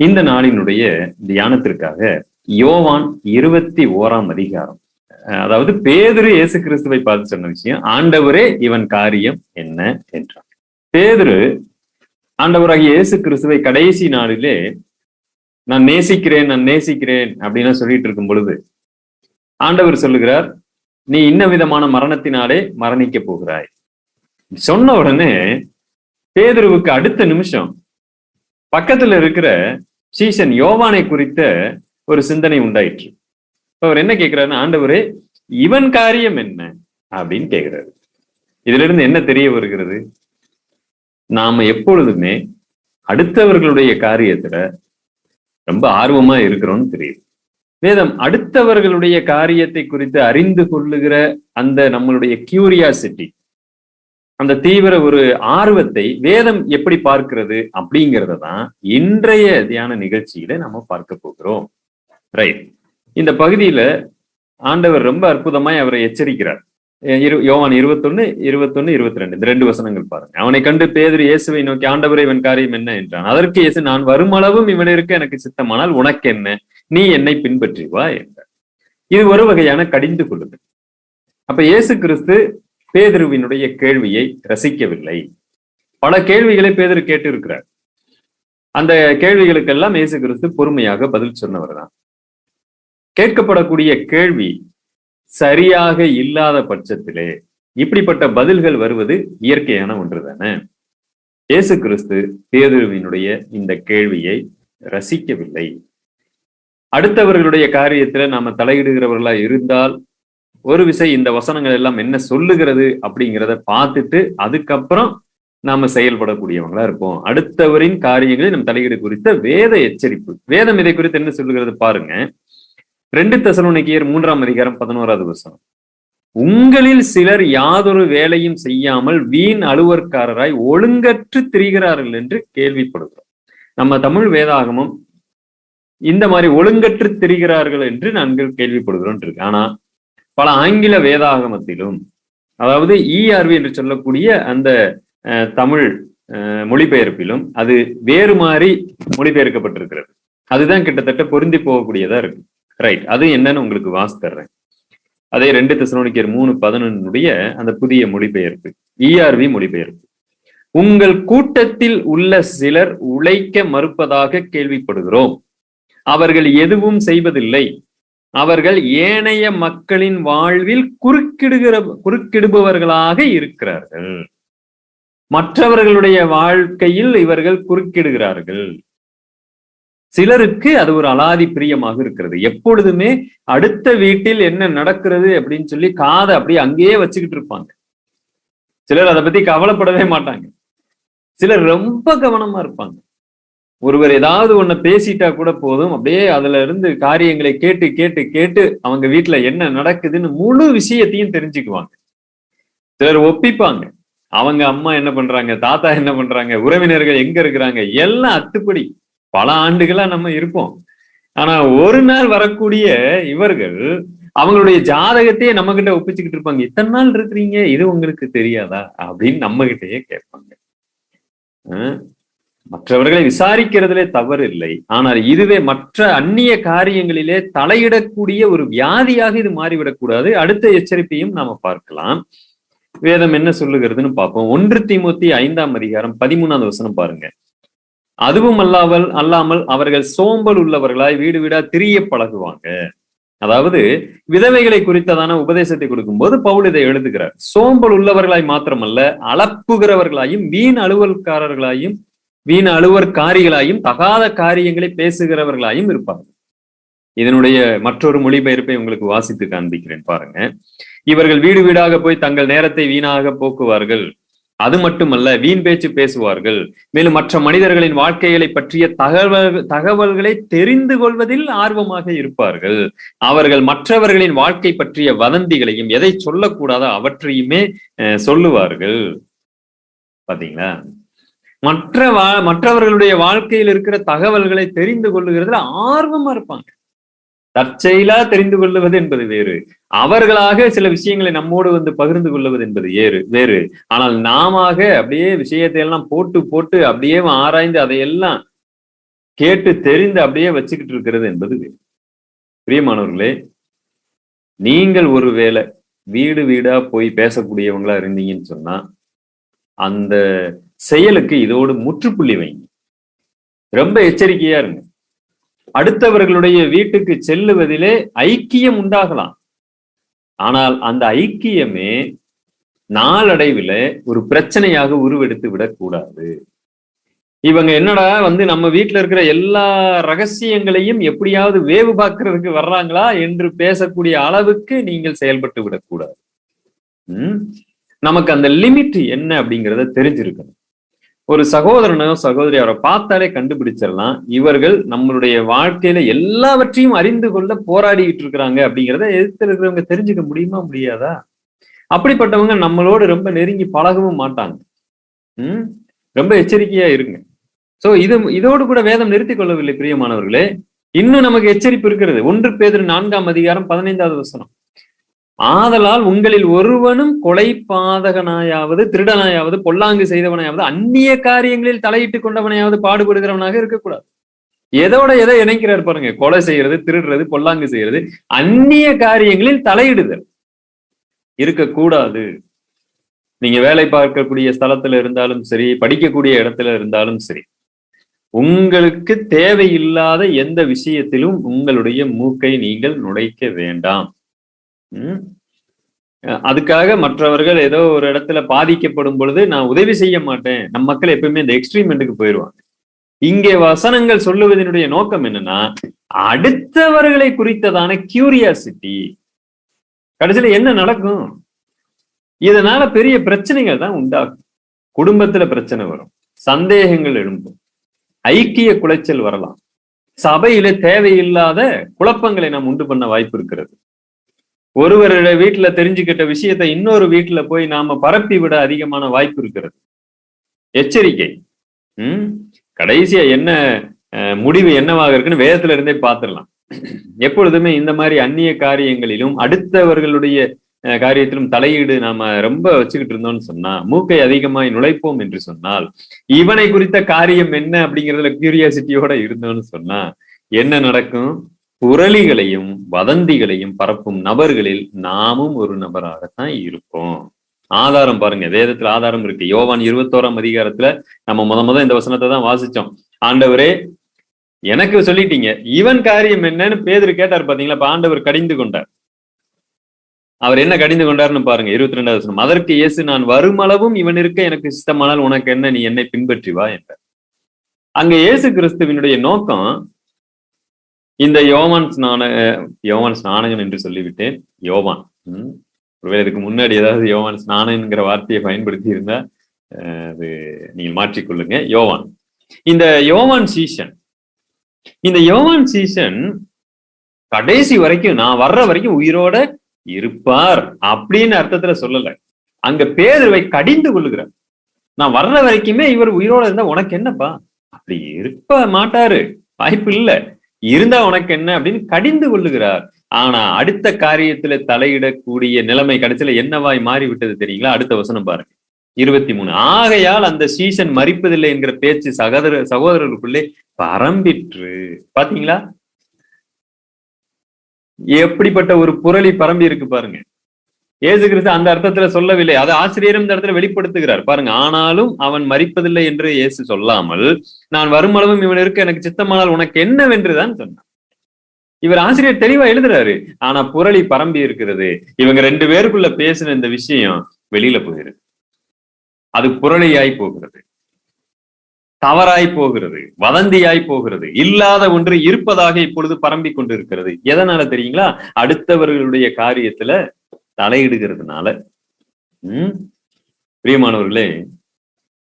இந்த நாளினுடைய தியானத்திற்காக யோவான் இருபத்தி ஓராம் அதிகாரம். அதாவது பேதுரு இயேசு கிறிஸ்துவை பார்த்து சொன்ன விஷயம் ஆண்டவரே இவன் காரியம் என்ன என்றான் பேதுரு ஆண்டவராகிய இயேசு கிறிஸ்துவை கடைசி நாளிலே நான் நேசிக்கிறேன் நான் நேசிக்கிறேன் அப்படின்னு சொல்லிட்டு இருக்கும் பொழுது ஆண்டவர் சொல்லுகிறார் நீ இன்ன விதமான மரணத்தினாலே மரணிக்க போகிறாய். சொன்ன உடனே பேதுருவுக்கு அடுத்த நிமிஷம் பக்கத்துல இருக்கிற சீசன் யோவானை குறித்த ஒரு சிந்தனை உண்டாயிற்று. இப்ப அவர் என்ன கேட்கிறாருன்னா ஆண்டவரே இவன் காரியம் என்ன? அப்படின்னு கேட்கிறாரு இதுல இருந்து என்ன தெரிய வருகிறது? நாம எப்பொழுதுமே அடுத்தவர்களுடைய காரியத்துல ரொம்ப ஆர்வமா இருக்கிறோம்னு தெரியுது. வேதம் அடுத்தவர்களுடைய காரியத்தை குறித்து அறிந்து கொள்ளுகிற அந்த நம்மளுடைய கியூரியாசிட்டி அந்த தீவிர ஒரு ஆர்வத்தை வேதம் எப்படி பார்க்கிறது அப்படிங்கிறத தான் இன்றைய தியான நிகழ்ச்சியில நம்ம பார்க்க போகிறோம். ரைட் இந்த பகுதியில ஆண்டவர் ரொம்ப அற்புதமாய் அவரை எச்சரிக்கிறார். இரு யோவான் இருபத்தொன்னு இருபத்தொன்னு இருபத்தி ரெண்டு இந்த ரெண்டு வசனங்கள் பாருங்க. அவனை கண்டு பேதர் இயேசுவை நோக்கி ஆண்டவரை இவன் காரியம் என்ன? என்றான். அதற்கு இயேசு நான் வருமளவும் இவனிருக்க எனக்கு சித்தமானால் உனக்கு என்ன? நீ என்னை பின்பற்றி வா என்றார். இது ஒரு வகையான கடிந்து கொள்ளுது அப்ப இயேசு கிறிஸ்து பேதுருவினுடைய கேள்வியை ரசிக்கவில்லை. பல கேள்விகளை பேதர் கேட்டு இருக்கிறார் அந்த கேள்விகளுக்கெல்லாம் இயேசு கிறிஸ்து பொறுமையாக பதில் சொன்னவர் தான். கேட்கப்படக்கூடிய கேள்வி சரியாக இல்லாத பட்சத்திலே இப்படிப்பட்ட பதில்கள் வருவது இயற்கையான ஒன்று தானே இயேசு கிறிஸ்து பேதுருவினுடைய இந்த கேள்வியை ரசிக்கவில்லை. அடுத்தவர்களுடைய காரியத்துல நாம தலையிடுகிறவர்களா இருந்தால் ஒரு விசை இந்த வசனங்கள் எல்லாம் என்ன சொல்லுகிறது அப்படிங்கிறத பார்த்துட்டு அதுக்கப்புறம் நாம செயல்படக்கூடியவங்களா இருப்போம். அடுத்தவரின் காரியங்களில் நம் தலையீடு குறித்த வேத எச்சரிப்பு. வேதம் இதை குறித்து என்ன சொல்லுகிறது பாருங்க. ரெண்டு தசலோனிக்கியர் மூன்றாம் அதிகாரம் பதினோராவது வசனம். உங்களில் சிலர் யாதொரு வேலையும் செய்யாமல் வீண் அலுவற்காரராய் ஒழுங்கற்று திரிகிறார்கள் என்று கேள்விப்படுகிறோம். நம்ம தமிழ் வேதாகமம் இந்த மாதிரி ஒழுங்கற்று திரிகிறார்கள் என்று நாங்கள் கேள்விப்படுகிறோம் இருக்கு. ஆனா பல ஆங்கில வேதாகமத்திலும் அதாவது இஆர்வி என்று சொல்லக்கூடிய அந்த தமிழ் மொழிபெயர்ப்பிலும் அது வேறு மாதிரி மொழிபெயர்க்கப்பட்டிருக்கிறது. அதுதான் கிட்டத்தட்ட பொருந்தி போகக்கூடியதா இருக்கு. ரைட் அது என்னன்னு உங்களுக்கு வாசி அதே ரெண்டு திசனோனிக்கர் மூணு பதினொன்னுடைய அந்த புதிய மொழிபெயர்ப்பு இஆர்வி மொழிபெயர்ப்பு. உங்கள் கூட்டத்தில் உள்ள சிலர் உழைக்க மறுப்பதாக கேள்விப்படுகிறோம். அவர்கள் எதுவும் செய்வதில்லை. அவர்கள் ஏனைய மக்களின் வாழ்வில் குறுக்கிடுகிற குறுக்கிடுபவர்களாக இருக்கிறார்கள். மற்றவர்களுடைய வாழ்க்கையில் இவர்கள் குறுக்கிடுகிறார்கள். சிலருக்கு அது ஒரு அலாதி பிரியமாக இருக்கிறது. எப்பொழுதுமே அடுத்த வீட்டில் என்ன நடக்கிறது அப்படின்னு சொல்லி காதை அப்படியே அங்கேயே வச்சுக்கிட்டு இருப்பாங்க. சிலர் அதை பத்தி கவலைப்படவே மாட்டாங்க. சிலர் ரொம்ப கவனமா இருப்பாங்க. ஒருவர் ஏதாவது ஒண்ணு பேசிட்டா கூட போதும். அப்படியே அதுல இருந்து காரியங்களை கேட்டு கேட்டு கேட்டு அவங்க வீட்டுல என்ன நடக்குதுன்னு முழு விஷயத்தையும் தெரிஞ்சுக்குவாங்க. சிலர் ஒப்பிப்பாங்க. அவங்க அம்மா என்ன பண்றாங்க தாத்தா என்ன பண்றாங்க உறவினர்கள் எங்க இருக்கிறாங்க எல்லாம் அத்துப்படி. பல ஆண்டுகளா நம்ம இருப்போம். ஆனா ஒரு நாள் வரக்கூடிய இவர்கள் அவங்களுடைய ஜாதகத்தையே நம்ம கிட்ட ஒப்பிச்சுக்கிட்டு இருப்பாங்க. இத்தனை நாள் இருக்கிறீங்க? இது உங்களுக்கு தெரியாதா? அப்படின்னு நம்ம கிட்டயே கேட்பாங்க மற்றவர்களை விசாரிக்கிறதுலே தவறு இல்லை ஆனால் இதுவே மற்ற அந்நிய காரியங்களிலே தலையிடக்கூடிய ஒரு வியாதியாக இது மாறிவிடக்கூடாது. அடுத்த எச்சரிப்பையும் நாம பார்க்கலாம். வேதம் என்ன சொல்லுகிறதுன்னு பார்ப்போம். ஒன்று திமுத்தி ஐந்தாம் அதிகாரம் பதிமூணாவது வசனம் பாருங்க. அதுவும் அல்லாமல் அல்லாமல் அவர்கள் சோம்பல் உள்ளவர்களாய் வீடு வீடா திரிய பழகுவாங்க. அதாவது விதவைகளை குறித்ததான உபதேசத்தை கொடுக்கும்போது பவுல் இதை எழுதுகிறார். சோம்பல் உள்ளவர்களாய் மாத்திரமல்ல அளப்புகிறவர்களாயும் வீண் அலுவல்காரர்களாயும் வீண் அலுவற்காரிகளாயும் தகாத காரியங்களை பேசுகிறவர்களாயும் இருப்பார்கள். இதனுடைய மற்றொரு மொழிபெயர்ப்பை உங்களுக்கு வாசித்து காண்பிக்கிறேன் பாருங்க. இவர்கள் வீடு வீடாக போய் தங்கள் நேரத்தை வீணாக போக்குவார்கள். அது மட்டுமல்ல வீண் பேச்சு பேசுவார்கள். மேலும் மற்ற மனிதர்களின் வாழ்க்கைகளை பற்றிய தகவல் தகவல்களை தெரிந்து கொள்வதில் ஆர்வமாக இருப்பார்கள். அவர்கள் மற்றவர்களின் வாழ்க்கை பற்றிய வதந்திகளையும் எதை சொல்லக்கூடாதோ அவற்றையுமே சொல்லுவார்கள். பாத்தீங்களா? மற்ற வா மற்றவர்களுடைய வாழ்க்கையில் இருக்கிற தகவல்களை தெரிந்து கொள்ளுகிறதுல ஆர்வமா இருப்பாங்க. தற்செயலா தெரிந்து கொள்ளுவது என்பது வேறு. அவர்களாக சில விஷயங்களை நம்மோடு வந்து பகிர்ந்து கொள்ளுவது என்பது ஏறு வேறு. ஆனால் நாம அப்படியே விஷயத்தை எல்லாம் போட்டு போட்டு அப்படியே ஆராய்ந்து அதையெல்லாம் கேட்டு தெரிந்து அப்படியே வச்சுக்கிட்டு இருக்கிறது என்பது வேறு. பிரியமானவர்களே நீங்கள் ஒருவேளை வீடு வீடா போய் பேசக்கூடியவங்களா இருந்தீங்கன்னு சொன்னா அந்த செயலுக்கு இதோடு முற்றுப்புள்ளி வைங்க. ரொம்ப எச்சரிக்கையா இருங்க. அடுத்தவர்களுடைய வீட்டுக்கு செல்லுவதிலே ஐக்கியம் உண்டாகலாம். ஆனால் அந்த ஐக்கியமே நாளடைவில் ஒரு பிரச்சனையாக உருவெடுத்து விடக்கூடாது. இவங்க என்னடா வந்து நம்ம வீட்டுல இருக்கிற எல்லா ரகசியங்களையும் எப்படியாவது வேவு பார்க்கறதுக்கு வர்றாங்களா என்று பேசக்கூடிய அளவுக்கு நீங்கள் செயல்பட்டு விடக்கூடாது. உம் நமக்கு அந்த லிமிட் என்ன அப்படிங்கிறத தெரிஞ்சிருக்கணும். ஒரு சகோதரனோ சகோதரி அவரை பார்த்தாலே கண்டுபிடிச்சிடலாம். இவர்கள் நம்மளுடைய வாழ்க்கையில எல்லாவற்றையும் அறிந்து கொள்ள போராடிக்கிட்டு இருக்கிறாங்க அப்படிங்கிறத எதிர்த்து இருக்கிறவங்க தெரிஞ்சுக்க முடியுமா முடியாதா? அப்படிப்பட்டவங்க நம்மளோடு ரொம்ப நெருங்கி பழகவும் மாட்டாங்க. உம் ரொம்ப எச்சரிக்கையா இருங்க. சோ இது இதோடு கூட வேதம் நிறுத்திக் கொள்ளவில்லை பிரியமானவர்களே. இன்னும் நமக்கு எச்சரிப்பு இருக்கிறது. ஒன்று பேதர் நான்காம் அதிகாரம் பதினைந்தாவது வசனம். ஆதலால் உங்களில் ஒருவனும் கொலை பாதகனாயாவது திருடனாயாவது பொல்லாங்கு செய்தவனாயாவது அந்நிய காரியங்களில் தலையிட்டு கொண்டவனையாவது பாடுபடுகிறவனாக இருக்கக்கூடாது. எதோட எதை இணைக்கிறார் பாருங்க. கொலை செய்யறது திருடுறது பொல்லாங்கு செய்யறது அந்நிய காரியங்களில் தலையிடுதல். இருக்கக்கூடாது. நீங்க வேலை பார்க்கக்கூடிய ஸ்தலத்துல இருந்தாலும் சரி படிக்கக்கூடிய இடத்துல இருந்தாலும் சரி உங்களுக்கு தேவையில்லாத எந்த விஷயத்திலும் உங்களுடைய மூக்கை நீங்கள் நுழைக்க வேண்டாம். அதுக்காக மற்றவர்கள் ஏதோ ஒரு இடத்துல பாதிக்கப்படும் பொழுது நான் உதவி செய்ய மாட்டேன். நம் மக்கள் எப்பவுமே இந்த எக்ஸ்ட்ரீமெண்ட்டுக்கு போயிடுவாங்க இங்கே வசனங்கள் சொல்லுவதனுடைய நோக்கம் என்னன்னா அடுத்தவர்களை குறித்ததான கியூரியாசிட்டி கடைசியில என்ன நடக்கும்? இதனால பெரிய பிரச்சனைகள் தான் உண்டாகும். குடும்பத்துல பிரச்சனை வரும். சந்தேகங்கள் எழும்பும். ஐக்கிய குலைச்சல் வரலாம். சபையில தேவையில்லாத குழப்பங்களை நாம் உண்டு பண்ண வாய்ப்பு இருக்கிறது. ஒருவருடைய வீட்டுல தெரிஞ்சுக்கிட்ட விஷயத்தை இன்னொரு வீட்டுல போய் நாம பரப்பி விட அதிகமான வாய்ப்பு இருக்கிறது. எச்சரிக்கை. உம் கடைசியா என்ன முடிவு என்னவாக இருக்குன்னு வேதத்துல இருந்தே பார்த்துடலாம் எப்பொழுதுமே இந்த மாதிரி அந்நிய காரியங்களிலும் அடுத்தவர்களுடைய காரியத்திலும் தலையீடு நாம ரொம்ப வச்சுக்கிட்டு இருந்தோம்னு சொன்னா மூக்கை அதிகமாய் நுழைப்போம் என்று சொன்னால் இவனை குறித்த காரியம் என்ன அப்படிங்கிறதுல கியூரியாசிட்டியோட இருந்தோம்னு சொன்னா என்ன நடக்கும்? புரளிகளையும் வதந்திகளையும் பரப்பும் நபர்களில் நாமும் ஒரு நபராகத்தான் இருப்போம். ஆதாரம் பாருங்க வேதத்துல ஆதாரம் இருக்கு. யோவான் இருபத்தோராம் அதிகாரத்துல நம்ம முத முத இந்த வசனத்தை தான் வாசிச்சோம். ஆண்டவரே எனக்கு சொல்லிட்டீங்க இவன் காரியம் என்னன்னு பேதர் கேட்டார் பாத்தீங்களா? இப்ப ஆண்டவர் கடிந்து கொண்டார். அவர் என்ன கடிந்து கொண்டார்னு பாருங்க இருபத்தி ரெண்டாவது வசனம். அதற்கு இயேசு நான் வருமளவும் இவன் இருக்க எனக்கு சித்தமானால் உனக்கு என்ன நீ என்னை பின்பற்றி வா என்றார். அங்க இயேசு கிறிஸ்துவினுடைய நோக்கம் இந்த யோவான் ஸ்நான யோவான் ஸ்நானகன் என்று சொல்லிவிட்டேன். யோவான். உம் ஒருவேளை இதுக்கு முன்னாடி ஏதாவது யோவான் ஸ்நானங்கிற வார்த்தையை பயன்படுத்தி இருந்தா அது நீங்கள் மாற்றிக்கொள்ளுங்க யோவான். இந்த யோவான் சீசன் இந்த யோவான் சீசன் கடைசி வரைக்கும் நான் வர்ற வரைக்கும் உயிரோட இருப்பார் அப்படின்னு அர்த்தத்துல சொல்லல. அங்க பேதுருவை கடிந்து கொள்ளுகிறார். நான் வர்ற வரைக்குமே இவர் உயிரோட இருந்தா உனக்கு என்னப்பா? அப்படி இருப்ப மாட்டாரு. வாய்ப்பு இல்லை. இருந்தா உனக்கு என்ன அப்படின்னு கடிந்து கொள்ளுகிறார். ஆனா அடுத்த காரியத்துல தலையிடக்கூடிய நிலைமை கடைசியில என்னவாய் மாறி விட்டது தெரியுங்களா? அடுத்த வசனம் பாருங்க. இருபத்தி மூணு. ஆகையால் அந்த சீசன் மறிப்பதில்லை என்கிற பேச்சு சகோதர சகோதரர்களுக்குள்ளே பரம்பிற்று. பாத்தீங்களா? எப்படிப்பட்ட ஒரு புரளி பரம்பி இருக்கு பாருங்க. ஏசு கிறிஸ்து அந்த அர்த்தத்துல சொல்லவில்லை. அதை ஆசிரியரும் இந்த இடத்துல வெளிப்படுத்துகிறார். பாருங்க ஆனாலும் அவன் மறிப்பதில்லை என்று இயேசு சொல்லாமல் நான் வருமளவும் இவன் இருக்க எனக்கு சித்தமானால் உனக்கு என்னவென்றுதான் சொன்னான். இவர் ஆசிரியர் தெளிவா எழுதுறாரு. ஆனா புரளி பரம்பி இருக்கிறது. இவங்க ரெண்டு பேருக்குள்ள பேசின இந்த விஷயம் வெளியில போகிறது அது புரளியாய் போகிறது. தவறாய் போகிறது. வதந்தியாய் போகிறது. இல்லாத ஒன்று இருப்பதாக இப்பொழுது பரம்பி கொண்டு இருக்கிறது எதனால தெரியுங்களா? அடுத்தவர்களுடைய காரியத்துல தலையிடுகிறதுனால உம் பிரியமானவர்களே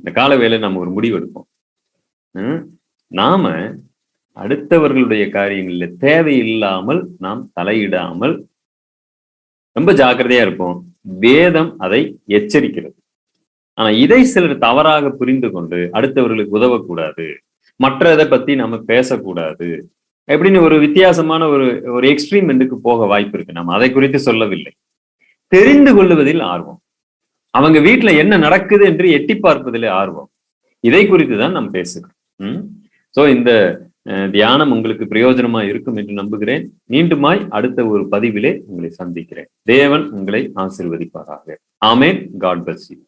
இந்த கால வேலை நம்ம ஒரு முடிவு எடுப்போம். நாம அடுத்தவர்களுடைய காரியங்களில் தேவையில்லாமல் நாம் தலையிடாமல் ரொம்ப ஜாக்கிரதையா இருப்போம். வேதம் அதை எச்சரிக்கிறது. ஆனா இதை சிலர் தவறாக புரிந்து கொண்டு அடுத்தவர்களுக்கு உதவக்கூடாது. மற்றதை பத்தி நம்ம பேசக்கூடாது. எப்படின்னு ஒரு வித்தியாசமான ஒரு ஒரு எக்ஸ்ட்ரீம் எண்டுக்கு போக வாய்ப்பு இருக்கு. நம்ம அதை குறித்து சொல்லவில்லை. தெரிந்து கொள்ளுவதில் ஆர்வம். அவங்க வீட்டுல என்ன நடக்குது என்று எட்டி பார்ப்பதில் ஆர்வம். இதை குறித்து தான் நாம் பேசுகிறோம். உம் சோ இந்த தியானம் உங்களுக்கு பிரயோஜனமா இருக்கும் என்று நம்புகிறேன். மீண்டுமாய் அடுத்த ஒரு பதிவிலே உங்களை சந்திக்கிறேன். தேவன் உங்களை ஆசிர்வதிப்பாராக. ஆமேன். God bus you